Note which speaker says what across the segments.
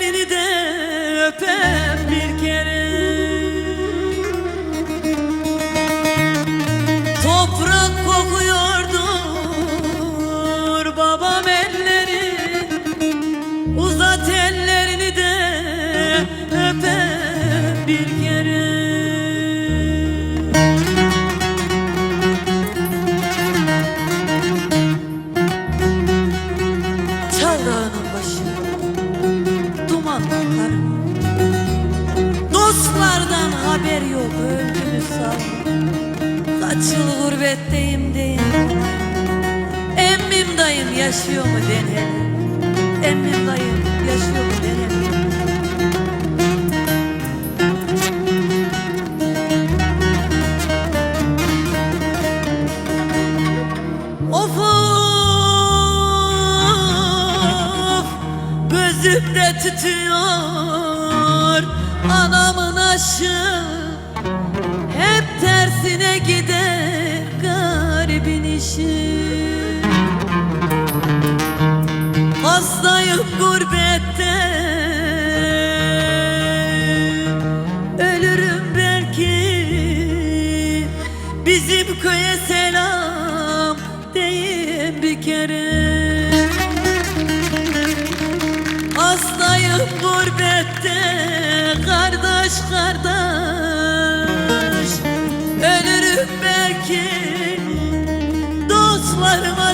Speaker 1: ellerini de öpem bir kere. Toprak kokuyordur babam elleri. Uzat ellerini de öpem bir kere deyin Emmim dayım yaşıyor mu denelim Emmim dayım yaşıyor mu denelim Of of Gözümde tütüyor Anamın aşı Hep tersine gider Garibin işi. Hastayım gurbette. Ölürüm belki. Bizim köye selam deyin bir kere. Hastayım gurbette. Kardeş kardeş dostlarıma selam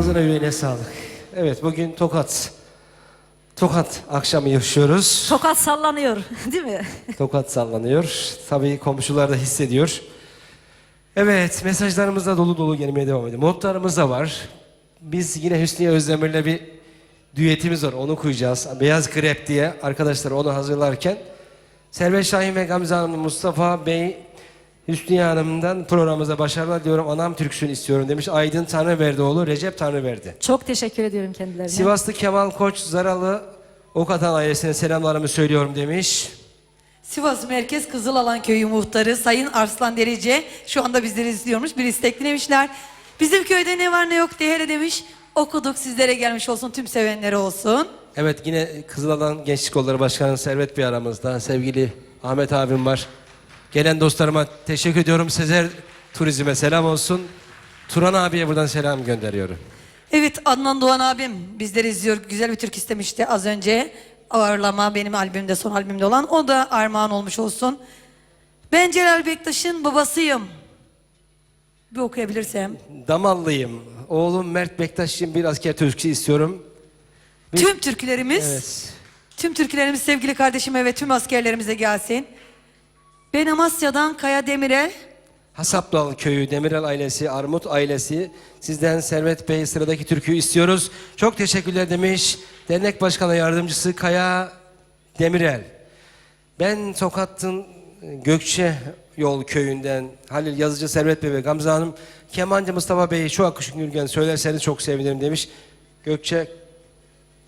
Speaker 2: Ağzına yüreğine sağlık. Evet bugün Tokat. Tokat akşamı yaşıyoruz.
Speaker 1: Tokat sallanıyor değil mi?
Speaker 2: Tokat sallanıyor. Tabii komşular da hissediyor. Evet mesajlarımız da dolu dolu gelmeye devam ediyor. Modlarımız da var. Biz yine Hüsniye Özdemir'le bir düetimiz var. Onu koyacağız. Beyaz Grep diye arkadaşlar onu hazırlarken. Servet Şahin ve Gamze Hanım, Mustafa Bey, Hüsniye Hanım'dan programımıza başarılar diyorum. Anam türküsünü istiyorum demiş. Aydın Tanrıverdioğlu, Recep Tanrıverdi.
Speaker 3: Çok teşekkür ediyorum kendilerine.
Speaker 2: Sivaslı Kemal Koç, Zaralı, Okatan ailesine selamlarımı söylüyorum demiş.
Speaker 4: Sivas Merkez Kızılalan Köyü muhtarı Sayın Arslan Derice şu anda bizleri izliyormuş. Bir istek dilemişler. Bizim köyde ne var ne yok diye hele demiş. Okuduk sizlere gelmiş olsun tüm sevenlere olsun.
Speaker 2: Evet yine Kızılalan Gençlik Kolları Başkanı Servet Bey aramızda. Sevgili Ahmet abim var. Gelen dostlarıma teşekkür ediyorum. Sezer Turizm'e selam olsun. Turan abiye buradan selam gönderiyorum.
Speaker 4: Evet Adnan Doğan abim bizleri izliyor. Güzel bir türkü istemişti az önce. Ağırlama benim albümde son albümde olan. O da armağan olmuş olsun. Ben Celal Bektaş'ın babasıyım. Bir okuyabilirsem.
Speaker 2: Damallıyım. Oğlum Mert Bektaş için bir asker türküsü istiyorum. Bir-
Speaker 4: Tüm türkülerimiz
Speaker 2: Evet.
Speaker 4: Tüm türkülerimiz sevgili kardeşime ve tüm askerlerimize gelsin. Ben Amasya'dan Kaya Demirel.
Speaker 2: Hasapdal Köyü, Demirel ailesi, Armut ailesi sizden Servet Bey sıradaki türküyü istiyoruz. Çok teşekkürler demiş. Dernek Başkanı Yardımcısı Kaya Demirel. Ben Tokat'ın Gökçe Yol köyünden Halil Yazıcı Servet Bey ve Gamze Hanım Kemancı Mustafa Bey şu akışın Gürgen söylerseniz çok sevinirim demiş. Gökçe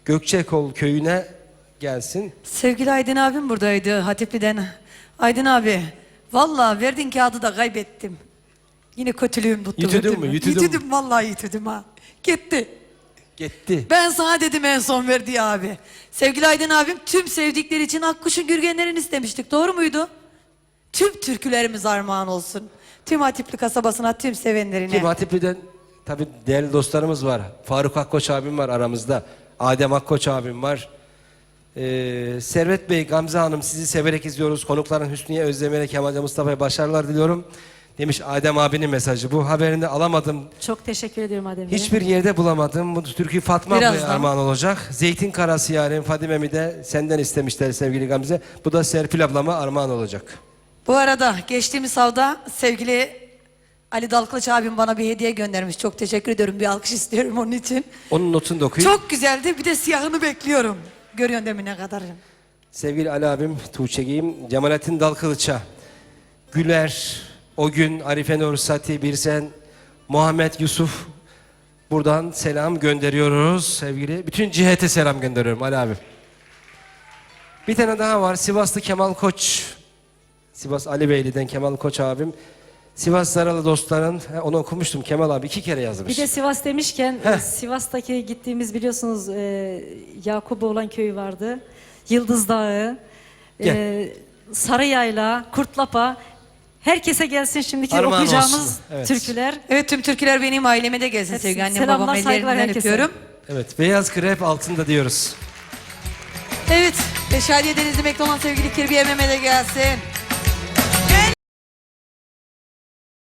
Speaker 2: Gökçekol köyüne gelsin.
Speaker 4: Sevgili Aydın abim buradaydı Hatipli'den. Aydın abi vallahi verdin kağıdı da kaybettim. Yine kötülüğüm tuttu. Mü?
Speaker 2: Yutudun mu?
Speaker 4: Yutudum vallahi yutudum ha. Gitti.
Speaker 2: Gitti.
Speaker 4: Ben sana dedim en son verdiği abi. Sevgili Aydın abim tüm sevdikleri için Akkuş'un Gürgenlerini istemiştik. Doğru muydu? Tüm türkülerimiz armağan olsun. Tüm Hatipli kasabasına, tüm sevenlerine.
Speaker 2: Kim Hatipli'den tabii değerli dostlarımız var. Faruk Akkoç abim var aramızda. Adem Akkoç abim var. Ee, Servet Bey, Gamze Hanım sizi severek izliyoruz. Konukların Hüsniye Özdemir'e, Kemal'e, Mustafa'ya başarılar diliyorum. Demiş Adem abinin mesajı. Bu haberini alamadım.
Speaker 3: Çok teşekkür ediyorum Adem Bey.
Speaker 2: Hiçbir yerde bulamadım. Bu türkü Fatma
Speaker 4: Birazdan.
Speaker 2: armağan olacak. Zeytin Karası yarın Fadime'mi de senden istemişler sevgili Gamze. Bu da Serpil ablama armağan olacak.
Speaker 4: Bu arada geçtiğimiz havda sevgili Ali Dalkılıç abim bana bir hediye göndermiş. Çok teşekkür ediyorum. Bir alkış istiyorum onun için.
Speaker 2: Onun notunu da okuyayım.
Speaker 4: Çok güzeldi. Bir de siyahını bekliyorum. Görüyorsun değil mi ne kadar?
Speaker 2: Sevgili Ali abim Tuğçe Giyim, Cemalettin Dalkılıç'a, Güler, O gün Arife Nur Sati Birsen, Muhammed Yusuf buradan selam gönderiyoruz sevgili. Bütün cihete selam gönderiyorum Ali abim. Bir tane daha var Sivaslı Kemal Koç. Sivas Ali Beyli'den Kemal Koç abim. Sivas Zaralı dostların, he, onu okumuştum Kemal abi iki kere yazmış.
Speaker 3: Bir de Sivas demişken
Speaker 2: Heh.
Speaker 3: Sivas'taki gittiğimiz biliyorsunuz e, Yakuboğlan köyü vardı. Yıldız Dağı,
Speaker 2: Gel.
Speaker 3: e, Sarıyayla, Kurtlapa. Herkese gelsin şimdiki
Speaker 2: Armağan
Speaker 3: okuyacağımız
Speaker 2: olsun, evet.
Speaker 3: türküler.
Speaker 4: Evet tüm Türküler benim aileme de gelsin
Speaker 3: Hepsi-
Speaker 4: sevgili annem
Speaker 3: selamlar,
Speaker 4: babam
Speaker 3: saygılar
Speaker 4: ellerinden
Speaker 3: herkese.
Speaker 4: öpüyorum.
Speaker 2: Evet, beyaz krep altında diyoruz.
Speaker 4: Evet Beşadiye Denizli Bekle olan sevgili Kirbi Emem'e de gelsin.